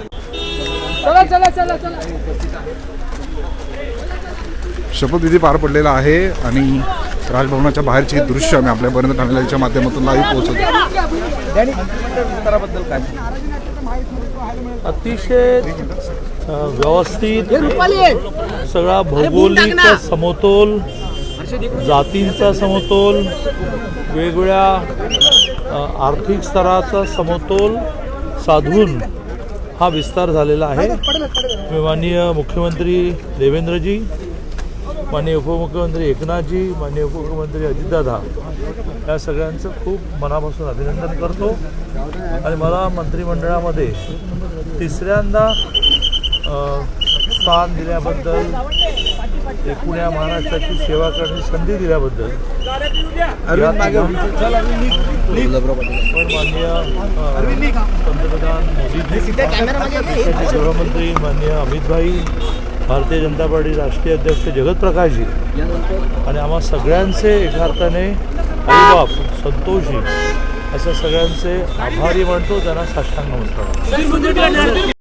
चला चला चला चला. शपथविधी पार पडलेला आहे आणि राजभवनाच्या बाहेरचे दृश्य आम्ही आपल्यापर्यंत टाळण्याच्या माध्यमातून लाईव्ह पोहोचवतो अतिशय व्यवस्थित सगळा भौगोलिक समतोल जातींचा समतोल वेगवेगळ्या आर्थिक स्तराचा समतोल साधून हा विस्तार झालेला आहे. माननीय मुख्यमंत्री देवेंद्रजी माननीय उपमुख्यमंत्री एकनाथजी माननीय उपमुख्यमंत्री अजितदादा या सगळ्यांचं खूप मनापासून अभिनंदन करतो. आणि मला मंत्रिमंडळामध्ये तिसऱ्यांदा स्थान दिल्याबद्दल एकूण या महाराष्ट्राची सेवा करण्याची संधी दिल्याबद्दल. माननीय पंतप्रधान गृहमंत्री माननीय अमितभाई भारतीय जनता पार्टी राष्ट्रीय अध्यक्ष जगत प्रकाशजी आणि आम्हा सगळ्यांचे एका अर्थाने आईबाप संतोषजी अशा सगळ्यांचे आभारी मानतो त्यांना साष्टांग नमस्कार.